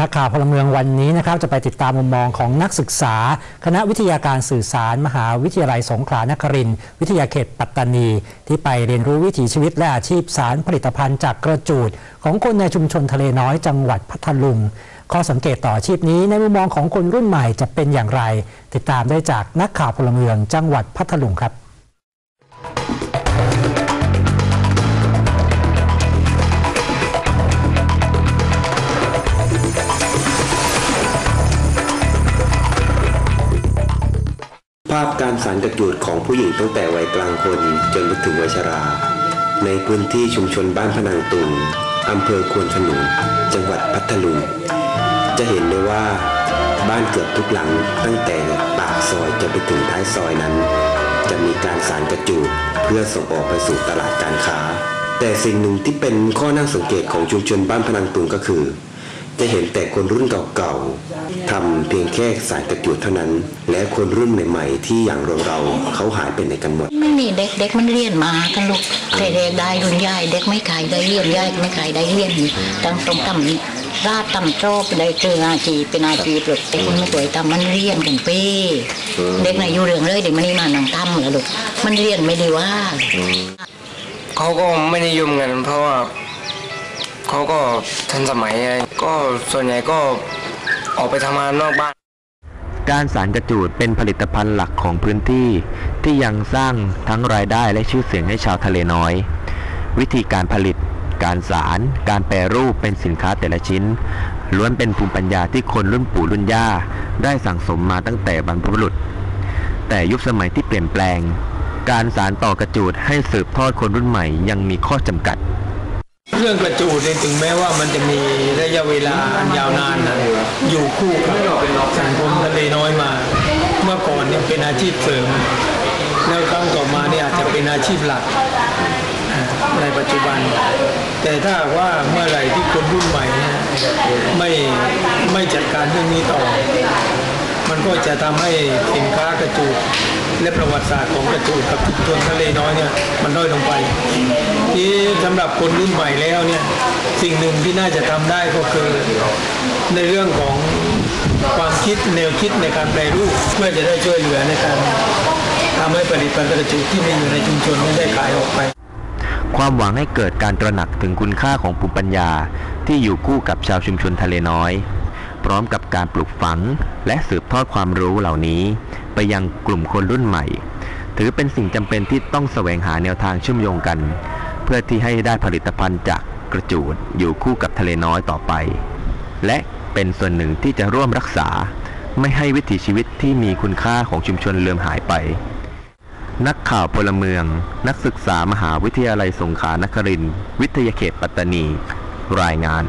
นักข่าวพลเมืองวันนี้นะครับจะไปติดตามมุมมองของนักศึกษา คณะวิทยาการสื่อสาร มหาวิทยาลัยสงขลานครินทร์วิทยาเขตปัตตานี ที่ไปเรียนรู้วิถีชีวิตและอาชีพสารผลิตภัณฑ์จากกระจูด ของคนในชุมชนทะเลน้อยจังหวัดพัทลุง ข้อสังเกตต่ออาชีพนี้ในมุมมองของคนรุ่นใหม่จะเป็นอย่างไร ติดตามได้จากนักข่าวพลเมืองจังหวัดพัทลุงครับาพการสารกระจูดของผู้หญิงตั้งแต่วัยกลางคนจนไปถึงวัยชรา ในพื้นที่ชุมชนบ้านพนังตุงอำเภอควนขนุนจังหวัดพัทลุงจะเห็นได้ว่าบ้านเกือบทุกหลังตั้งแต่ปากซอยจนไปถึงท้ายซอยนั้น จะมีการสารกระจูดเพื่อส่งออกไปสู่ตลาดการค้า แต่สิ่งหนึ่งที่เป็นข้อน่าสังเกตของชุมชนบ้านพนังตุงก็คือ จะเห็นแต่คนรุ่นเก่าๆทำเพียงแค่สายกระจุดเท่านั้น และคนรุ่นใหม่ๆ ที่อย่างเราๆเขาหายไปไหนกันหมด ไม่มีเด็กเด็กมันเรียนมากันลูกแต่เด็กได้รุ่นยายเด็กไม่ขายได้เรียนยายก็ไม่ขายได้เรียนตั้งตรงตั้มราดตั้มโจบได้เจออาชีพเป็นอาชีพเลยแต่คนไม่สวยตั้มมันเรียนกันเป้เด็กในะอยู่เรื่องเลยเด็กมันนี่มาหนังตั้มแล้วลูกมันเรียนไม่ดีว่าเขาก็ไม่นิยมกันเพราะว่าเขาก็ทันสมัยอะไร ก็ส่วนใหญ่ก็ออกไปทำงานนอกบ้าน การสารกระจูดเป็นผลิตภัณฑ์หลักของพื้นที่ ที่ยังสร้างทั้งรายได้และชื่อเสียงให้ชาวทะเลน้อย วิธีการผลิต การสาร การแปรรูปเป็นสินค้าแต่ละชิ้น ล้วนเป็นภูมิปัญญาที่คนรุ่นปู่รุ่นย่า ได้สั่งสมมาตั้งแต่บรรพบุรุษ แต่ยุคสมัยที่เปลี่ยนแปลง การสารต่อกระจูดให้สืบทอดคนรุ่นใหม่ยังมีข้อจำกัด เรื่องกระจูดเนี่ยถึงแม้ว่ามันจะมีระยะเวลาอันยาวนานนะอยู่คู่กับสังคมทะเลน้อยมา เมื่อก่อนเนี่ยเป็นอาชีพเสริมแล้วครั้งต่อมาเนี่ยอาจจะเป็นอาชีพหลักในปัจจุบัน แต่ถ้าว่าเมื่อไหร่ที่คนรุ่นใหม่เนี่ยไม่ไม่จัดการเรื่องนี้ต่อ มันก็จะทำให้สินค้ากระจูดและประวัติศาสตร์ของกระจูดกับชุมชนทะเลน้อยเนี่ยมันด้อยลงไป สำหรับคนรุ่นใหม่แล้วเนี่ยสิ่งหนึ่งที่น่าจะทำได้ก็คือ ในเรื่องของความคิดแนวคิดในการแปรรูปเพื่อจะได้ช่วยเหลือในการทำให้ผลิตภัณฑ์กระจูดที่มีอยู่ในชุมชนนั้นได้ขายออกไป ความหวังให้เกิดการตระหนักถึงคุณค่าของภูมิปัญญาที่อยู่คู่กับชาวชุมชนทะเลน้อย พร้อมกับการปลูกฝังและสืบทอดความรู้เหล่านี้ ไปยังกลุ่มคนรุ่นใหม่ ถือเป็นสิ่งจำเป็นที่ต้องแสวงหาแนวทางเชื่อมโยงกัน พื่อที่ให้ได้ผลิตภัณฑ์จากกระจูดอยู่คู่กับทะเลน้อยต่อไป และเป็นส่วนหนึ่งที่จะร่วมรักษา ไม่ให้วิถีชีวิตที่มีคุณค่าของชุมชนเลือมหายไป นักข่าวพลเมือง นักศึกษามหาวิทยาลัยสงขลานครินทร์วิทยาเขตปัตตานี รายงาน